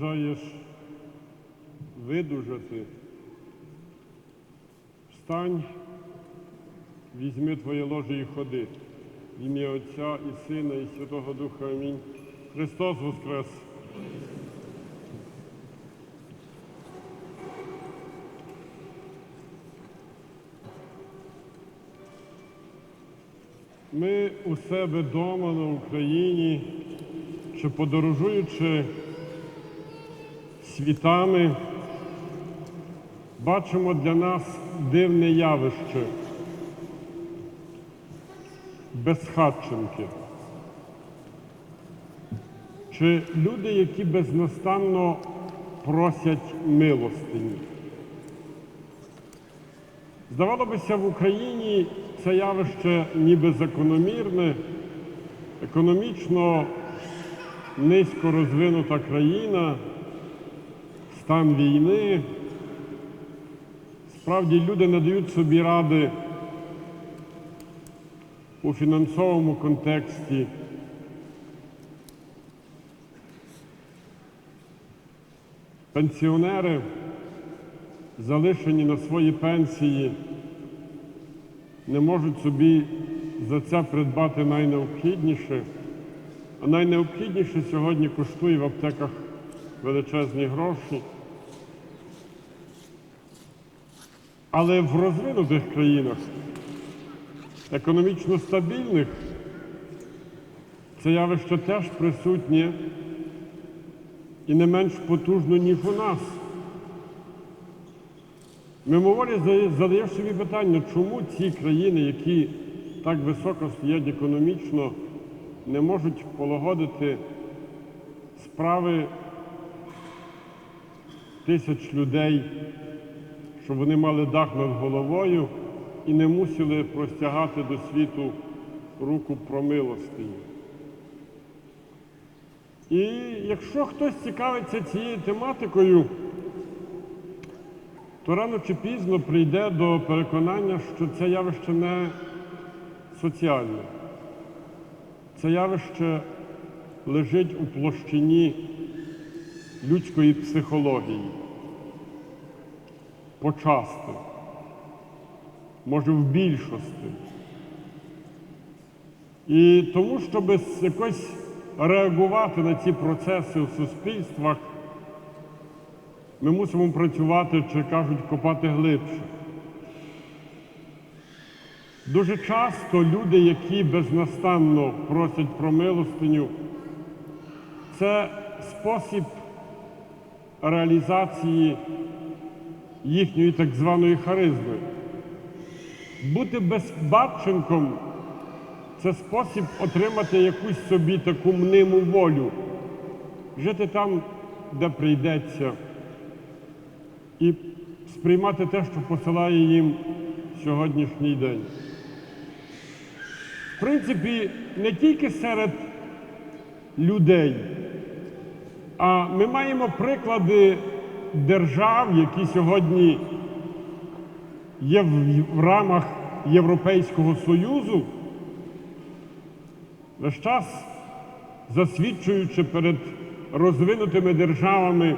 бажаєш видужати, встань, візьми твоє ложе і ходи. В ім'я Отця і Сина, і Святого Духа. Амінь. Христос Воскрес! Ми у себе вдома на Україні, чи подорожуючи світами, бачимо для нас дивне явище безхатченки. Чи люди, які безнастанно просять милостині. Здавалося бися, в Україні це явище ніби закономірне, економічно низько розвинута країна, стан війни. Справді люди не дають собі ради у фінансовому контексті. Пенсіонери залишені на свої пенсії, не можуть собі за це придбати найнеобхідніше. А найнеобхідніше сьогодні коштує в аптеках величезні гроші. Але в розвинутих країнах, економічно стабільних, це явище теж присутнє і не менш потужно, ніж у нас. Мимоволі задаєш собі питання, чому ці країни, які так високо стоять економічно, не можуть полагодити справи тисяч людей, щоб вони мали дах над головою і не мусили простягати до світу руку про милостині. І якщо хтось цікавиться цією тематикою, то рано чи пізно прийде до переконання, що це явище не соціальне. Це явище лежить у площині людської психології. Почасти, може в більшості. І тому, щоб якось реагувати на ці процеси в суспільствах, ми мусимо працювати, чи кажуть, копати глибше. Дуже часто люди, які безнастанно просять про милостиню, це спосіб реалізації їхньої так званої харизми. Бути безбатченком це спосіб отримати якусь собі таку мниму волю, жити там, де прийдеться і сприймати те, що посилає їм сьогоднішній день. В принципі, не тільки серед людей, а ми маємо приклади держав, які сьогодні є в, рамах Європейського Союзу, весь час засвідчуючи перед розвинутими державами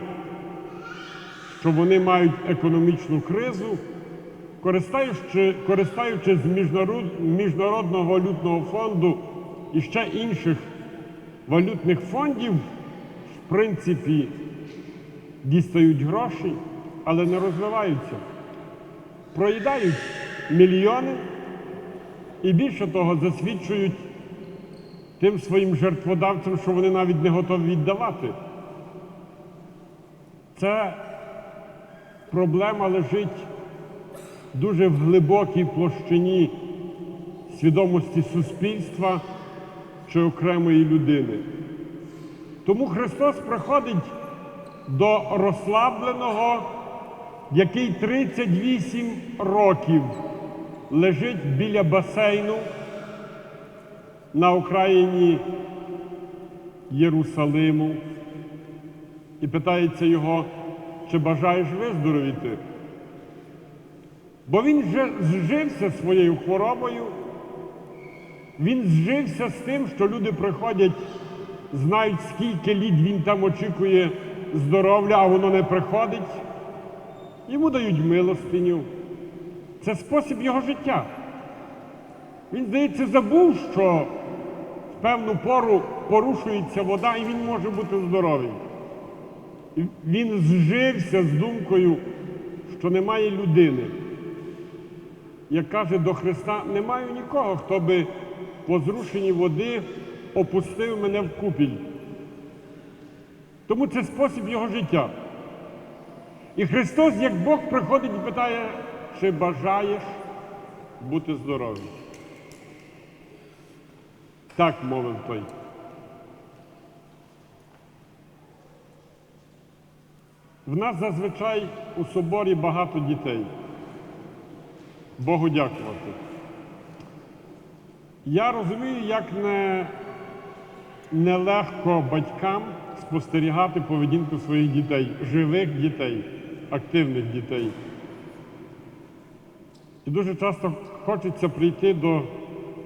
що вони мають економічну кризу, користаючи, користаючись міжнарод, Міжнародного валютного фонду і ще інших валютних фондів, в принципі, дістають гроші, але не розвиваються. Проїдають мільйони і більше того засвідчують тим своїм жертводавцям, що вони навіть не готові віддавати. Це проблема лежить дуже в глибокій площині свідомості суспільства чи окремої людини. Тому Христос приходить до розслабленого, який 38 років лежить біля басейну на окраїні Єрусалиму і питається його, чи бажаєш виздоровіти? Бо він вже зжився своєю хворобою, він зжився з тим, що люди приходять, знають, скільки літ він там очікує здоров'я, а воно не приходить, йому дають милостиню. Це спосіб його життя. Він, здається, забув, що в певну пору порушується вода і він може бути здоровий. Він зжився з думкою, що немає людини. Як каже до Христа, немає нікого, хто би по зрушенні води опустив мене в купіль. Тому це спосіб його життя. І Христос, як Бог, приходить і питає, чи бажаєш бути здоровим? Так мовив той. В нас зазвичай у соборі багато дітей. Богу дякувати. Я розумію, як не, нелегко батькам спостерігати поведінку своїх дітей, живих дітей, активних дітей. І дуже часто хочеться прийти до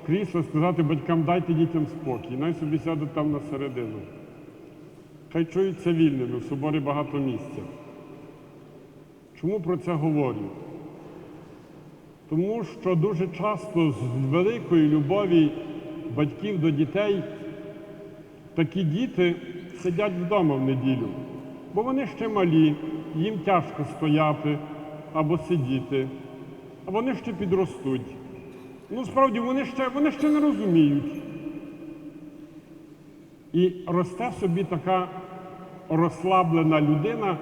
крісла і сказати батькам, дайте дітям спокій, най собі сядуть там на середину. Хай чуються вільними, в соборі багато місця. Чому про це говорю? Тому що дуже часто з великої любові батьків до дітей такі діти сидять вдома в неділю, бо вони ще малі, їм тяжко стояти або сидіти, а вони ще підростуть. Ну, справді, вони ще, вони ще не розуміють. І росте собі така розслаблена людина,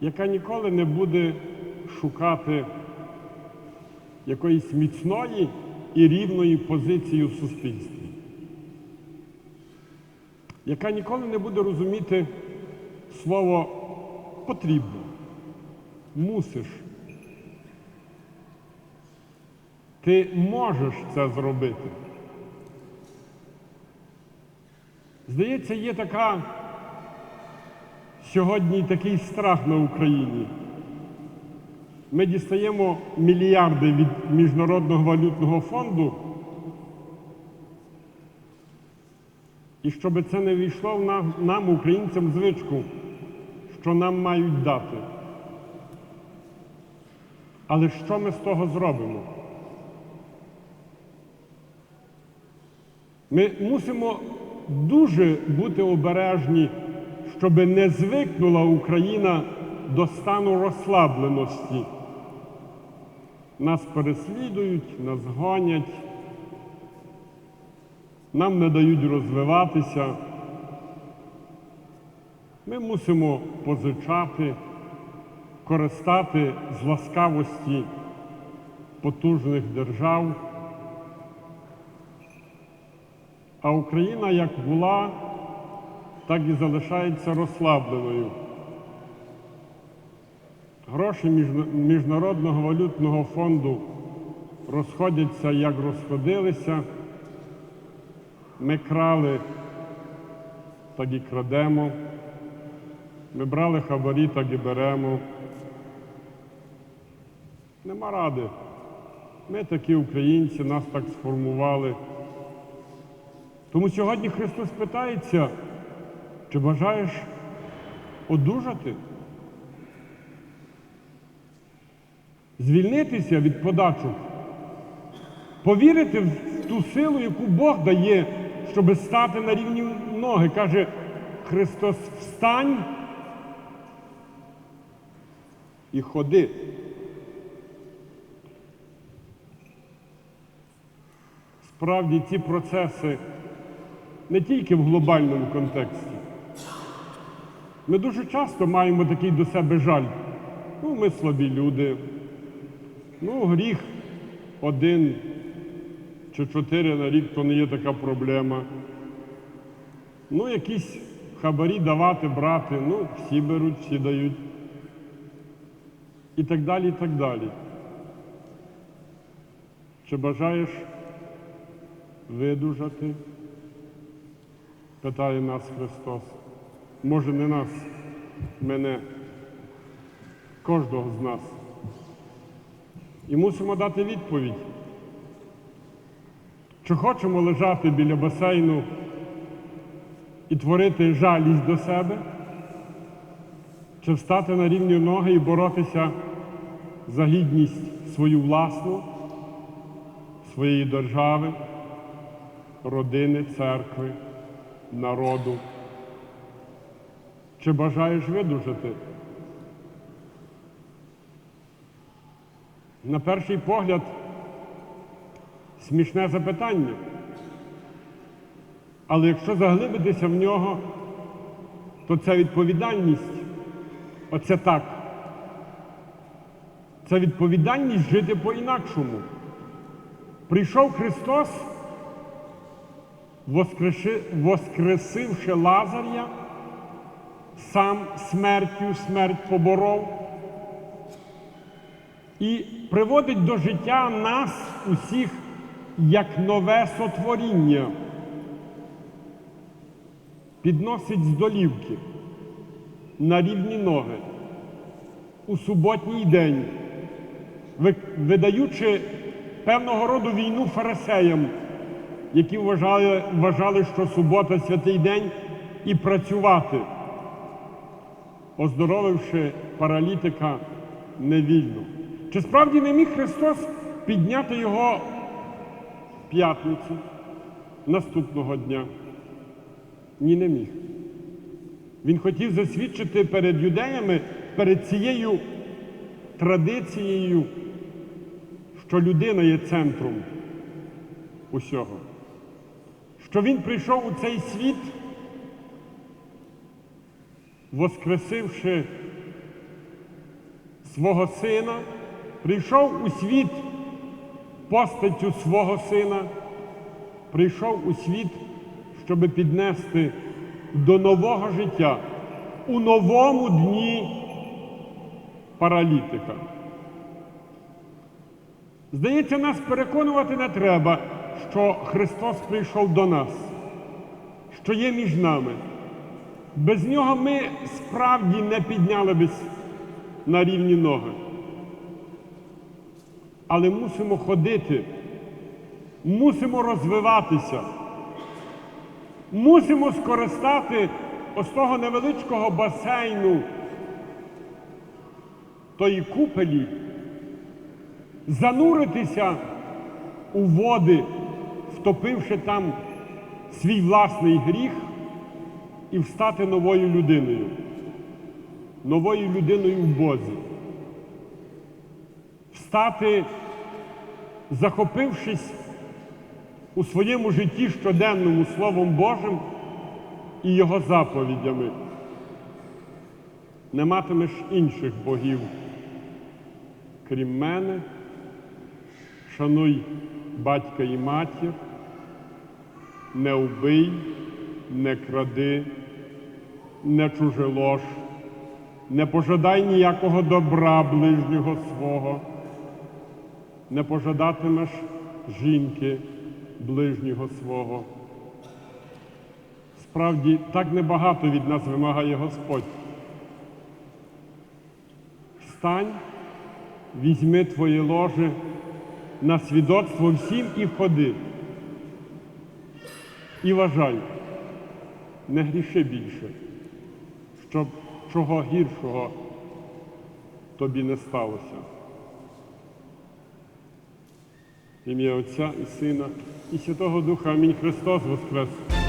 яка ніколи не буде шукати якоїсь міцної і рівної позиції в суспільстві, яка ніколи не буде розуміти слово потрібно, мусиш. Ти можеш це зробити. Здається, є така сьогодні такий страх на Україні. Ми дістаємо мільярди від Міжнародного валютного фонду. І щоб це не війшло нам, українцям, звичку, що нам мають дати. Але що ми з того зробимо? Ми мусимо дуже бути обережні, щоб не звикнула Україна до стану розслабленості. Нас переслідують, нас гонять, нам не дають розвиватися. Ми мусимо позичати, користати з ласкавості потужних держав. А Україна як була, так і залишається розслабленою. Гроші Міжнародного валютного фонду розходяться, як розходилися. Ми крали, так і крадемо. Ми брали хабарі, так і беремо. Нема ради. Ми такі українці, нас так сформували. Тому сьогодні Христос питається, чи бажаєш одужати? Звільнитися від подачок, повірити в ту силу, яку Бог дає, щоб стати на рівні ноги. Каже Христос, встань і ходи. Справді ці процеси не тільки в глобальному контексті. Ми дуже часто маємо такий до себе жаль. Ну, ми слабі люди. Ну, гріх один чи чотири на рік то не є така проблема. Ну, якісь хабарі давати, брати, ну, всі беруть, всі дають. І так далі, і так далі. Чи бажаєш видужати? Питає нас Христос. Може, не нас, мене, кожного з нас. І мусимо дати відповідь. Чи хочемо лежати біля басейну і творити жалість до себе? Чи встати на рівні ноги і боротися за гідність свою власну, своєї держави, родини, церкви, народу? Чи бажаєш видужати? На перший погляд, смішне запитання. Але якщо заглибитися в нього, то це відповідальність. Оце так. Це відповідальність жити по-інакшому. Прийшов Христос, воскресивши Лазаря, сам смертю смерть поборов і приводить до життя нас усіх як нове сотворіння підносить з долівки на рівні ноги у суботній день, видаючи певного роду війну фарисеям, які вважали, вважали, що субота святий день і працювати, оздоровивши паралітика невільно. Чи справді не міг Христос підняти його п'ятницю наступного дня? Ні, не міг. Він хотів засвідчити перед юдеями, перед цією традицією, що людина є центром усього. Що він прийшов у цей світ, воскресивши свого сина, прийшов у світ постаттю свого сина, прийшов у світ, щоб піднести до нового життя у новому дні паралітика. Здається, нас переконувати не треба, що Христос прийшов до нас, що є між нами. Без нього ми справді не підняли бись на рівні ноги. Але мусимо ходити, мусимо розвиватися. Мусимо скористати ось того невеличкого басейну, тої купелі, зануритися у води, втопивши там свій власний гріх, і встати новою людиною, новою людиною в Бозі. Встати, захопившись у своєму житті щоденному Словом Божим і Його заповідями. Не матимеш інших богів, крім мене, шануй батька і матір, не вбий, не кради, не чужелож, не пожадай ніякого добра ближнього свого, не пожадатимеш жінки ближнього свого. Справді, так небагато від нас вимагає Господь. Встань, візьми твоє ложе на свідоцтво всім і входи. І вважай, не гріши більше, щоб чого гіршого тобі не сталося. В ім'я Отця і Сина і Святого Духа. Амінь. Христос Воскрес!